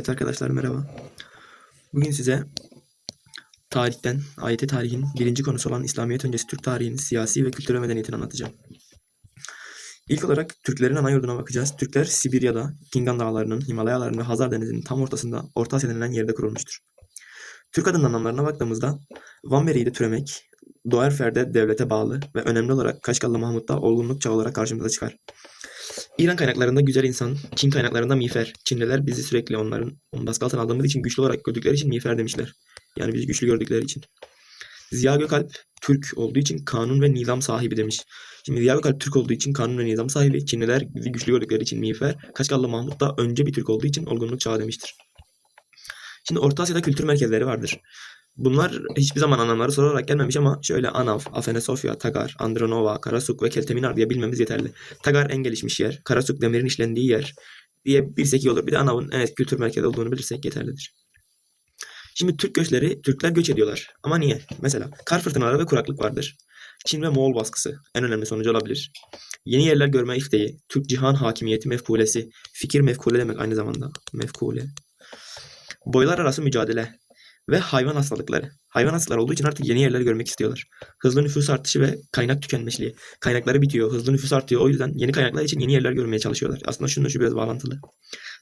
Evet arkadaşlar merhaba. Bugün size tarihten, AYT tarihin birinci konusu olan İslamiyet öncesi Türk tarihinin siyasi ve kültürel medeniyetini anlatacağım. İlk olarak Türklerin ana yurduna bakacağız. Türkler Sibirya'da, Kingan Dağları'nın, Himalayaların ve Hazar Denizi'nin tam ortasında Orta Asya denilen yerde kurulmuştur. Türk adının anlamlarına baktığımızda Van türemek, Doğerfer'de devlete bağlı ve önemli olarak Kaşgarlı Mahmut'ta olgunluk çağı olarak karşımıza çıkar. İran kaynaklarında güzel insan, Çin kaynaklarında miğfer. Çinliler bizi sürekli onların onu baskı altına aldığımız için güçlü olarak gördükleri için miğfer demişler. Yani bizi güçlü gördükleri için. Ziya Gökalp Türk olduğu için kanun ve nizam sahibi demiş. Şimdi Ziya Gökalp Türk olduğu için kanun ve nizam sahibi. Çinliler bizi güçlü gördükleri için miğfer. Kaşgarlı Mahmut da önce bir Türk olduğu için olgunluk çağı demiştir. Şimdi Orta Asya'da kültür merkezleri vardır. Bunlar hiçbir zaman anlamları sorarak gelmemiş ama şöyle Anav, Afene Sofya, Tagar, Andronova, Karasuk ve Kelteminar diye bilmemiz yeterli. Tagar en gelişmiş yer, Karasuk demirin işlendiği yer diye bilsek iyi olur. Bir de Anav'ın eski kültür merkezi olduğunu bilirsek yeterlidir. Şimdi Türk göçleri, Türkler göç ediyorlar. Ama niye? Mesela kar fırtınaları ve kuraklık vardır. Çin ve Moğol baskısı en önemli sonucu olabilir. Yeni yerler görme isteği, Türk cihan hakimiyeti mefkulesi, fikir mefkule demek aynı zamanda. Mefkule. Boylar arası mücadele, ve hayvan hastalıkları. Hayvan hastalıkları olduğu için artık yeni yerler görmek istiyorlar. Hızlı nüfus artışı ve kaynak tükenmişliği. Kaynakları bitiyor, hızlı nüfus artıyor. O yüzden yeni kaynaklar için yeni yerler görmeye çalışıyorlar. Aslında şununla şu biraz bağlantılı.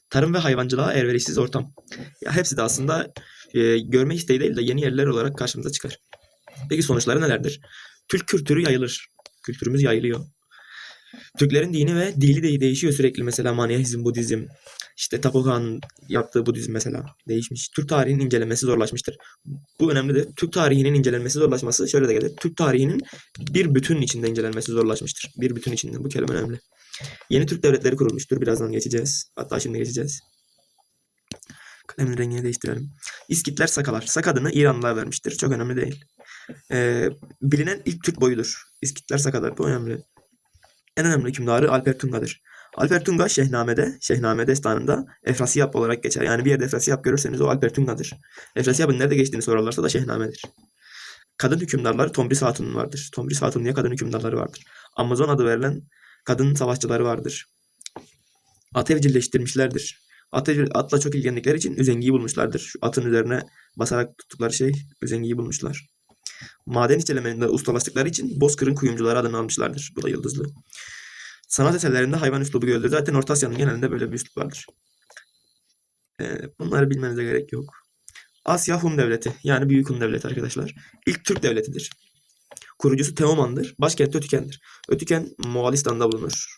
Tarım ve hayvancılığa elverişsiz ortam. Ya hepsi de aslında e, görme isteği değil de yeni yerler olarak karşımıza çıkar. Peki sonuçları nelerdir? Türk kültürü yayılır. Kültürümüz yayılıyor. Türklerin dini ve dili de değişiyor sürekli. Mesela Manihizm, Budizm, işte Tapokan yaptığı Budizm mesela değişmiş. Türk tarihinin incelenmesi zorlaşmıştır. Bu önemlidir. Türk tarihinin incelenmesi zorlaşması şöyle de gelir. Türk tarihinin bir bütün içinde incelenmesi zorlaşmıştır. Bir bütün içinde. Bu kelime önemli. Yeni Türk devletleri kurulmuştur. Birazdan geçeceğiz. Hatta şimdi geçeceğiz. Kalemin rengini değiştirelim. İskitler Sakalar. Sak adını İranlılar vermiştir. Çok önemli değil. Ee, bilinen ilk Türk boyudur. İskitler Sakalar. Bu önemli. En önemli hükümdarı Alper Tunga'dır. Alper Tunga Şehname'de, Şehname destanında Efrasiyap olarak geçer. Yani bir yerde Efrasiyap görürseniz o Alper Tunga'dır. Efrasiyap'ın nerede geçtiğini sorarlarsa da Şehname'dir. Kadın hükümdarları Tombris Hatun vardır. Tombris Hatun diye kadın hükümdarları vardır. Amazon adı verilen kadın savaşçıları vardır. At evcilleştirmişlerdir. At, atla çok ilgilendikleri için üzengiyi bulmuşlardır. Şu atın üzerine basarak tuttukları şey üzengiyi bulmuşlar. Maden işçilemelerinde ustalaştıkları için Bozkır'ın kuyumcuları adını almışlardır. Bu da yıldızlı. Sanat eserlerinde hayvan üslubu görülür. Zaten Orta Asya'nın genelinde böyle bir üslup vardır. Ee, bunları bilmenize gerek yok. Asya Hun Devleti yani Büyük Hun Devleti arkadaşlar. İlk Türk devletidir. Kurucusu Teoman'dır. Başkenti Ötüken'dir. Ötüken Moğolistan'da bulunur.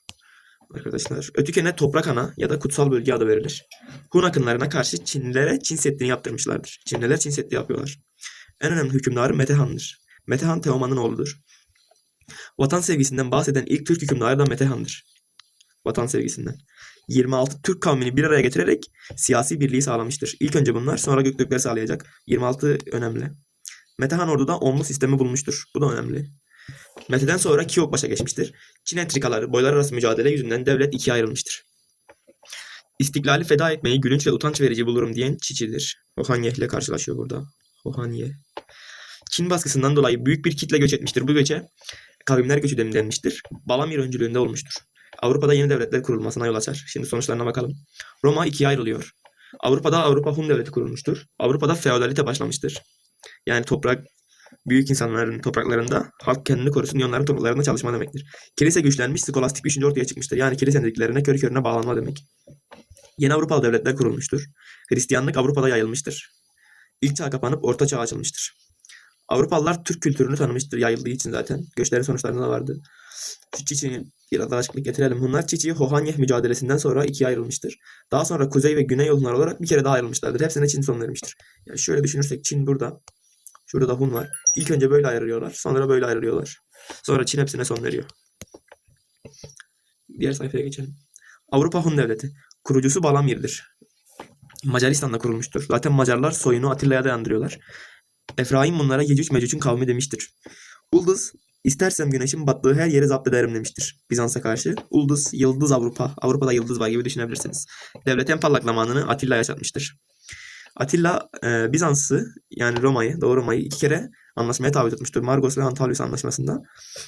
Arkadaşlar. Ötüken'e toprak ana ya da kutsal bölge adı verilir. Hun akınlarına karşı Çinlilere Çin Seddi'ni yaptırmışlardır. Çinliler Çin Seddi yapıyorlar. En önemli hükümdarı Metehan'dır. Metehan Teoman'ın oğludur. Vatan sevgisinden bahseden ilk Türk hükümdarı da Metehan'dır. Vatan sevgisinden. 26 Türk kavmini bir araya getirerek siyasi birliği sağlamıştır. İlk önce bunlar sonra Göktürkleri sağlayacak. 26 önemli. Metehan orduda onlu sistemi bulmuştur. Bu da önemli. Mete'den sonra Kiyok başa geçmiştir. Çin entrikaları, boylar arası mücadele yüzünden devlet ikiye ayrılmıştır. İstiklali feda etmeyi gülünç ve utanç verici bulurum diyen Çiçi'dir. Hohanye ile karşılaşıyor burada. Hohanye. Çin baskısından dolayı büyük bir kitle göç etmiştir. Bu göçe kavimler göçü denilmiştir. Balamir öncülüğünde olmuştur. Avrupa'da yeni devletler kurulmasına yol açar. Şimdi sonuçlarına bakalım. Roma ikiye ayrılıyor. Avrupa'da Avrupa Hun devleti kurulmuştur. Avrupa'da feodalite başlamıştır. Yani toprak büyük insanların topraklarında halk kendini korusun onların topraklarında çalışma demektir. Kilise güçlenmiş, skolastik düşünce ortaya çıkmıştır. Yani kilise dediklerine körü körüne bağlanma demek. Yeni Avrupalı devletler kurulmuştur. Hristiyanlık Avrupa'da yayılmıştır. İlk çağ kapanıp orta çağ açılmıştır. Avrupalılar Türk kültürünü tanımıştır yayıldığı için zaten. Göçlerin sonuçlarında da vardı. Şu Çiçi'nin biraz daha açıklık getirelim. Hunlar Çiçi Hohanyeh mücadelesinden sonra ikiye ayrılmıştır. Daha sonra kuzey ve güney Hunlar olarak bir kere daha ayrılmışlardır. Hepsine Çin son vermiştir. Yani şöyle düşünürsek Çin burada. Şurada da Hun var. İlk önce böyle ayrılıyorlar. Sonra böyle ayrılıyorlar. Sonra Çin hepsine son veriyor. Diğer sayfaya geçelim. Avrupa Hun Devleti. Kurucusu Balamir'dir. Macaristan'da kurulmuştur. Zaten Macarlar soyunu Atilla'ya dayandırıyorlar. Efraim bunlara Yecüc Mecüc'ün kavmi demiştir. Ulduz, istersem güneşin battığı her yeri zapt ederim demiştir Bizans'a karşı. Ulduz, yıldız Avrupa. Avrupa'da yıldız var gibi düşünebilirsiniz. Devlet en parlak zamanını Atilla yaşatmıştır. Atilla e, Bizans'ı yani Roma'yı, Doğu Roma'yı iki kere anlaşmaya tabi tutmuştur. Margos ve Antalius anlaşmasında.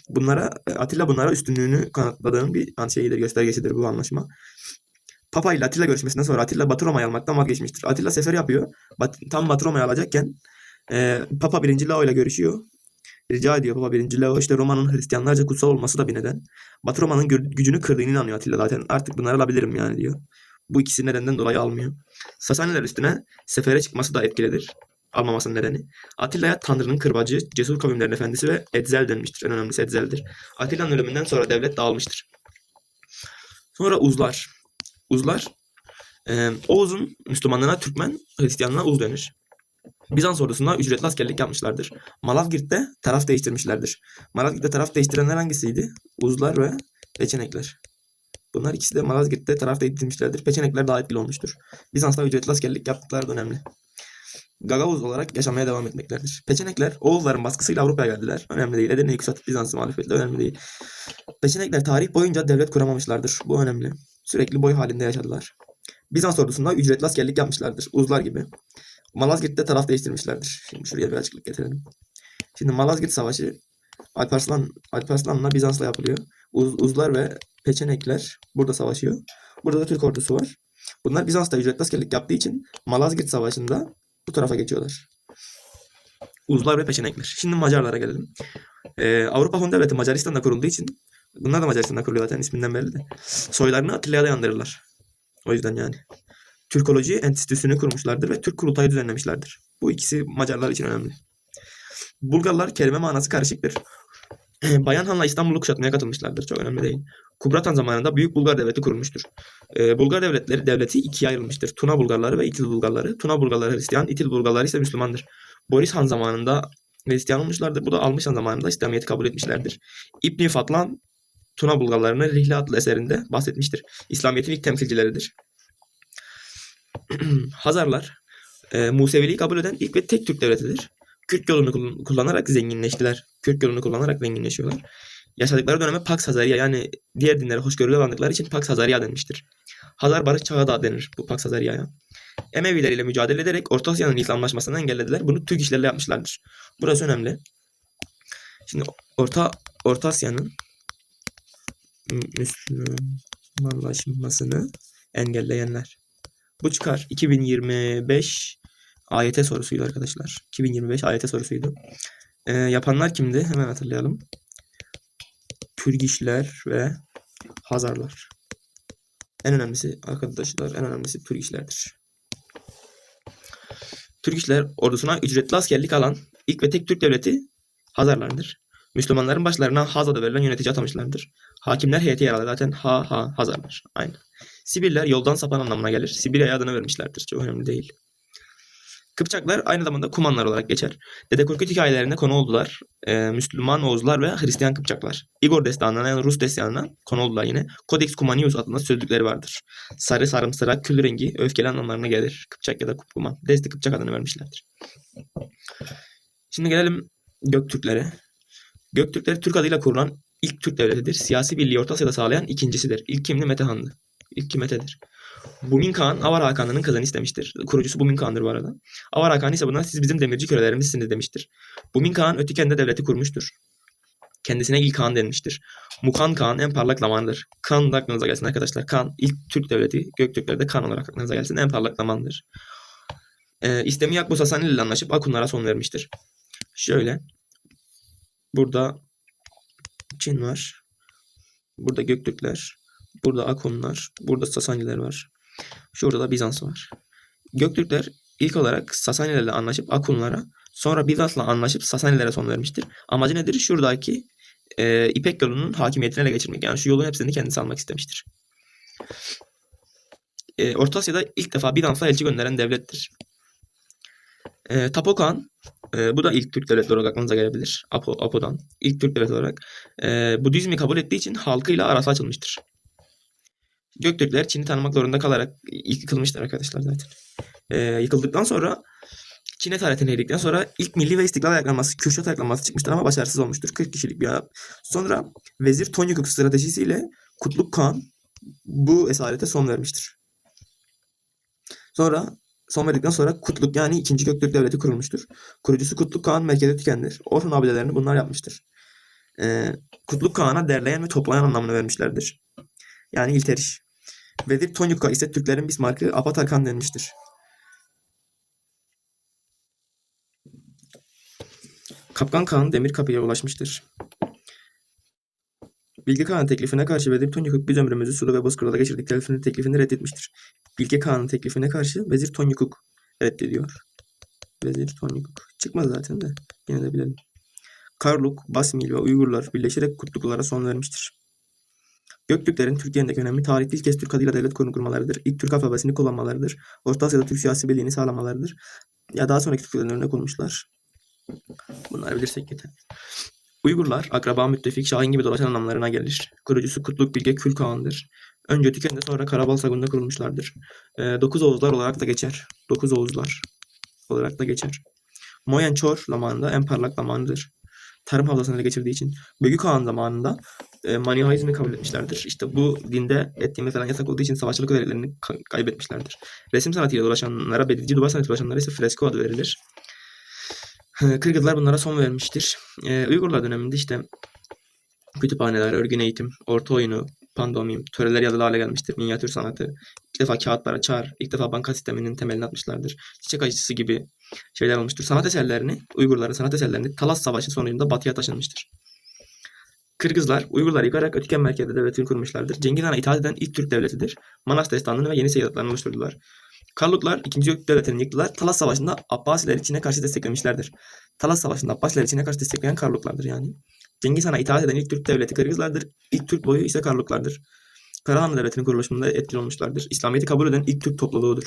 Bunlara Atilla bunlara üstünlüğünü kanıtladığının bir şeyidir, göstergesidir bu anlaşma. Papa ile Atilla görüşmesinden sonra Atilla Batı Roma'yı almaktan vazgeçmiştir. Atilla sefer yapıyor. Bat, tam Batı Roma'yı alacakken e, Papa 1. Leo ile görüşüyor. Rica ediyor Papa 1. Leo işte Roma'nın Hristiyanlarca kutsal olması da bir neden. Batı Roma'nın gü- gücünü kırdığını inanıyor Atilla zaten. Artık bunları alabilirim yani diyor. Bu ikisi nedenden dolayı almıyor. Sasaniler üstüne sefere çıkması da etkilidir. Almamasının nedeni. Atilla'ya Tanrı'nın kırbacı, cesur kavimlerin efendisi ve Etzel denmiştir. En önemlisi Etzel'dir. Atilla'nın ölümünden sonra devlet dağılmıştır. Sonra Uzlar. Uzlar, e, Oğuz'un Müslümanlığına Türkmen, Hristiyanlığına Uz denir. Bizans ordusunda ücretli askerlik yapmışlardır. Malazgirt'te taraf değiştirmişlerdir. Malazgirt'te taraf değiştirenler hangisiydi? Uzlar ve Peçenekler. Bunlar ikisi de Malazgirt'te taraf değiştirmişlerdir. Peçenekler daha etkili olmuştur. Bizans'ta ücretli askerlik yaptıkları da önemli. Gagavuz olarak yaşamaya devam etmeklerdir. Peçenekler Oğuzların baskısıyla Avrupa'ya geldiler. Önemli değil. Edirne'yi kuşatıp Bizans'ı mağlup. Önemli değil. Peçenekler tarih boyunca devlet kuramamışlardır. Bu önemli. Sürekli boy halinde yaşadılar. Bizans ordusunda ücretli askerlik yapmışlardır. Uzlar gibi. Malazgirt'te taraf değiştirmişlerdir. Şimdi şuraya bir açıklık getirelim. Şimdi Malazgirt Savaşı Alparslan, Alparslan'la Bizans'la yapılıyor. Uz, Uzlar ve Peçenekler burada savaşıyor. Burada da Türk ordusu var. Bunlar Bizans'ta ücretli askerlik yaptığı için Malazgirt Savaşı'nda bu tarafa geçiyorlar. Uzlar ve Peçenekler. Şimdi Macarlara gelelim. Ee, Avrupa Hun Devleti Macaristan'da kurulduğu için bunlar da Macaristan'da kuruluyor zaten isminden belli de. Soylarını Atilla'ya dayandırırlar. O yüzden yani. Türkoloji Enstitüsü'nü kurmuşlardır ve Türk kurultayı düzenlemişlerdir. Bu ikisi Macarlar için önemli. Bulgarlar kelime manası karışıktır. Bayan Han'la İstanbul'u kuşatmaya katılmışlardır. Çok önemli değil. Kubratan zamanında Büyük Bulgar Devleti kurulmuştur. Ee, Bulgar devletleri devleti ikiye ayrılmıştır. Tuna Bulgarları ve İtil Bulgarları. Tuna Bulgarları Hristiyan, İtil Bulgarları ise Müslümandır. Boris Han zamanında Hristiyan olmuşlardır. Bu da Almış Han zamanında İslamiyet'i kabul etmişlerdir. İbn Fatlan Tuna Bulgarlarını Rihle adlı eserinde bahsetmiştir. İslamiyet'in ilk temsilcileridir. Hazarlar e, Museviliği kabul eden ilk ve tek Türk devletidir. Kürk yolunu kull- kullanarak zenginleştiler. Kürk yolunu kullanarak zenginleşiyorlar. Yaşadıkları döneme Pax Hazariya yani diğer dinlere hoşgörülü davrandıkları için Pax Hazariya denmiştir. Hazar Barış Çağı da denir bu Pax Hazariya'ya. Emeviler ile mücadele ederek Orta Asya'nın İslamlaşmasını engellediler. Bunu Türk işlerle yapmışlardır. Burası önemli. Şimdi Orta Orta Asya'nın Müslümanlaşmasını engelleyenler. Bu çıkar. 2025 AYT sorusuydu arkadaşlar. 2025 AYT sorusuydu. Ee, yapanlar kimdi? Hemen hatırlayalım. Türgişler ve Hazarlar. En önemlisi arkadaşlar, en önemlisi Türgişlerdir. Türgişler ordusuna ücretli askerlik alan ilk ve tek Türk devleti Hazarlardır. Müslümanların başlarına Haz adı verilen yönetici atamışlardır. Hakimler heyeti yer alır. Zaten ha ha Hazarlar. Aynı. Sibirler yoldan sapan anlamına gelir. Sibirya adını vermişlerdir. Çok önemli değil. Kıpçaklar aynı zamanda Kumanlar olarak geçer. Dede Korkut hikayelerine konu oldular. Ee, Müslüman Oğuzlar ve Hristiyan Kıpçaklar. Igor destanına yani Rus destanına konu oldular yine. Codex Cumanius adında sözlükleri vardır. Sarı, sarımsırak, kül rengi, öfkeli anlamlarına gelir. Kıpçak ya da Kuman. Desti Kıpçak adını vermişlerdir. Şimdi gelelim Göktürklere. Göktürkler Türk adıyla kurulan ilk Türk devletidir. Siyasi birliği Orta Asya'da sağlayan ikincisidir. İlk kimdi? Metehan'dı. İlk Mete'dir. Bumin Kağan Avar Hakanlı'nın kızını istemiştir. Kurucusu Bumin Kağan'dır bu arada. Avar Hakan ise buna siz bizim demirci kölelerimizsiniz demiştir. Bumin Kağan Ötiken'de devleti kurmuştur. Kendisine ilk Kağan denmiştir. Mukan Kağan en parlak zamandır. Kan da aklınıza gelsin arkadaşlar. Kan ilk Türk devleti Göktürklerde kan olarak aklınıza gelsin. En parlak zamandır. Ee, İstemi Yakbus Hasani ile anlaşıp Akunlara son vermiştir. Şöyle. Burada Çin var. Burada Göktürkler. Burada Akunlar. Burada Sasaniler var. Şurada da Bizans var. Göktürkler ilk olarak Sasanilerle anlaşıp Akunlara sonra Bizans'la anlaşıp Sasanilere son vermiştir. Amacı nedir? Şuradaki e, İpek yolunun hakimiyetini ele geçirmek. Yani şu yolun hepsini kendisi almak istemiştir. E, Orta Asya'da ilk defa Bizans'a elçi gönderen devlettir. E, Tapokan e, bu da ilk Türk devleti olarak aklınıza gelebilir. Apo, Apo'dan. İlk Türk devleti olarak. E, Budizmi kabul ettiği için halkıyla arası açılmıştır. Göktürkler Çin'i tanımak zorunda kalarak yıkılmışlar arkadaşlar zaten. Ee, yıkıldıktan sonra Çin'e tarihten eğildikten sonra ilk milli ve istiklal ayaklanması, Kürşat ayaklanması çıkmıştır ama başarısız olmuştur. 40 kişilik bir adam. Sonra Vezir Tonyukuk stratejisiyle Kutluk Kağan bu esarete son vermiştir. Sonra son verdikten sonra Kutluk yani 2. Göktürk Devleti kurulmuştur. Kurucusu Kutluk Kağan merkezi tükendir. Orhun abidelerini bunlar yapmıştır. Ee, Kutluk Kağan'a derleyen ve toplayan anlamını vermişlerdir. Yani ilteriş. Vezir Tonyuk'a ise Türklerin Bismarck'ı Apatarkan denmiştir. Kapkan Kağan Demir Kapı'ya ulaşmıştır. Bilge Kağan'ın teklifine karşı Vezir Tonyukuk biz ömrümüzü sulu ve bozkırda geçirdik teklifini, teklifini reddetmiştir. Bilge Kağan'ın teklifine karşı Vezir Tonyukuk reddediyor. Vezir Tonyukuk. Çıkmaz zaten de. Yine de bilelim. Karluk, Basmil ve Uygurlar birleşerek Kutluklara son vermiştir. Göktürklerin Türkiye'deki önemli tarihte ilk kez Türk adıyla devlet kurmalarıdır. İlk Türk alfabesini kullanmalarıdır. Orta Asya'da Türk siyasi birliğini sağlamalarıdır. Ya daha sonraki Türklerin önüne konmuşlar. Bunları bilirsek yeter. Uygurlar, akraba, müttefik, şahin gibi dolaşan anlamlarına gelir. Kurucusu Kutluk Bilge Kül Kağan'dır. Önce Tüken'de sonra Karabalsagun'da kurulmuşlardır. Ee, Dokuz Oğuzlar olarak da geçer. Dokuz Oğuzlar olarak da geçer. Moyen Çor zamanında en parlak zamanıdır. Tarım havzasını ele geçirdiği için. Bölük Kağan zamanında e, Manihaizmi kabul etmişlerdir. İşte bu dinde et yemek falan yasak olduğu için savaşçılık özelliklerini ka- kaybetmişlerdir. Resim sanatıyla uğraşanlara, belirci duvar sanatıyla uğraşanlara ise fresko adı verilir. Kırgızlar bunlara son vermiştir. Ee, Uygurlar döneminde işte kütüphaneler, örgün eğitim, orta oyunu, pandomim, töreler yazılı hale gelmiştir. Minyatür sanatı, ilk defa kağıtlara çar, ilk defa banka sisteminin temelini atmışlardır. Çiçek acısı gibi şeyler olmuştur. Sanat eserlerini, Uygurların sanat eserlerini Talas Savaşı sonucunda batıya taşınmıştır. Kırgızlar, Uygurları yıkarak Ötüken merkezde devletini kurmuşlardır. Cengiz Han'a itaat eden ilk Türk devletidir. Manas Destanı'nı ve yeni seyyahatlarını oluşturdular. Karluklar 2. Gök Devleti'ni yıktılar. Talas Savaşı'nda Abbasiler Çin'e karşı desteklemişlerdir. Talas Savaşı'nda Abbasileri Çin'e karşı destekleyen Karluklardır yani. Cengiz Han'a itaat eden ilk Türk devleti Kırgızlardır. İlk Türk boyu ise Karluklardır. Karahanlı Devleti'nin kuruluşunda etkili olmuşlardır. İslamiyet'i kabul eden ilk Türk topluluğudur.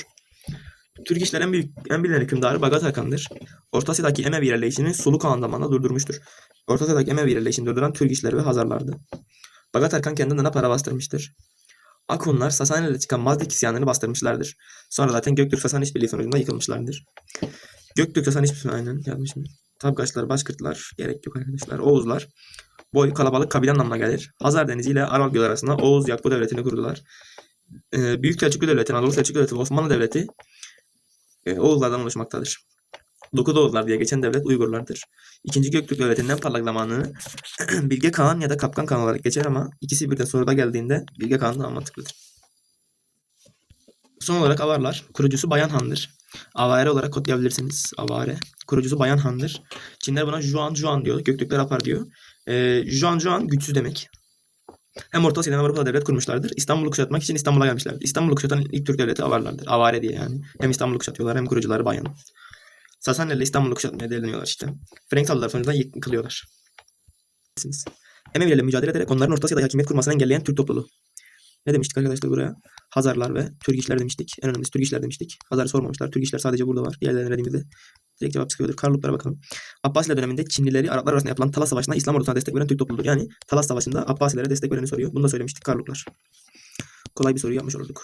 Türk işlerin en büyük, en bilinen hükümdarı Bagat Hakan'dır. Orta Asya'daki Emevi yerleşimini Sulu Kağan zamanında durdurmuştur. Orta Asya'daki Emevi yerleşimini durduran Türk işleri ve Hazarlardı. Bagat Hakan kendinden para bastırmıştır. Akunlar Sasani'de çıkan Mazdak isyanlarını bastırmışlardır. Sonra zaten Göktürk Sasani işbirliği sonucunda yıkılmışlardır. Göktürk Sasani işbirliği aynen yazmışım. Tabgaçlar, Başkırtlar, gerek yok arkadaşlar. Oğuzlar, boy kalabalık kabile anlamına gelir. Hazar Denizi ile Aral Gölü arasında Oğuz Yakbu Devleti'ni kurdular. Ee, Büyük Selçuklu Devleti, Anadolu Selçuklu Devleti, ve Osmanlı Devleti e, Oğuzlardan oluşmaktadır. Dokuz Oğuzlar diye geçen devlet Uygurlardır. İkinci Göktürk Devleti'nin en parlak zamanını Bilge Kağan ya da Kapkan Kağan olarak geçer ama ikisi birden soruda geldiğinde Bilge Kağan daha mantıklıdır. Son olarak Avarlar. Kurucusu Bayan Han'dır. Avare olarak kodlayabilirsiniz. Avare. Kurucusu Bayan Han'dır. Çinler buna Juan Juan diyor. Göktürkler Apar diyor. Ee, Juan Juan güçsüz demek. Hem Orta Asya'da hem Avrupa'da devlet kurmuşlardır. İstanbul'u kuşatmak için İstanbul'a gelmişlerdir. İstanbul'u kuşatan ilk Türk devleti Avarlardır. Avare diye yani. Hem İstanbul'u kuşatıyorlar hem kurucuları Bayan. Sasaniler İstanbul'u kuşatmaya devleniyorlar işte. Frank saldırılar sonucunda yıkılıyorlar. Emevilerle mücadele ederek onların Orta Asya'da hakimiyet kurmasını engelleyen Türk topluluğu. Ne demiştik arkadaşlar buraya? Hazarlar ve Türgişler demiştik. En önemlisi Türgişler demiştik. Hazar'ı sormamışlar. Türgişler sadece burada var. Diğerlerine dediğimizde direkt cevap çıkıyordur. Karluklara bakalım. Abbasiler döneminde Çinlileri Araplar arasında yapılan Talas Savaşı'nda İslam ordusuna destek veren Türk topluluğudur. Yani Talas Savaşı'nda Abbasilere destek vereni soruyor. Bunu da söylemiştik Karluklar. Kolay bir soru yapmış olurduk.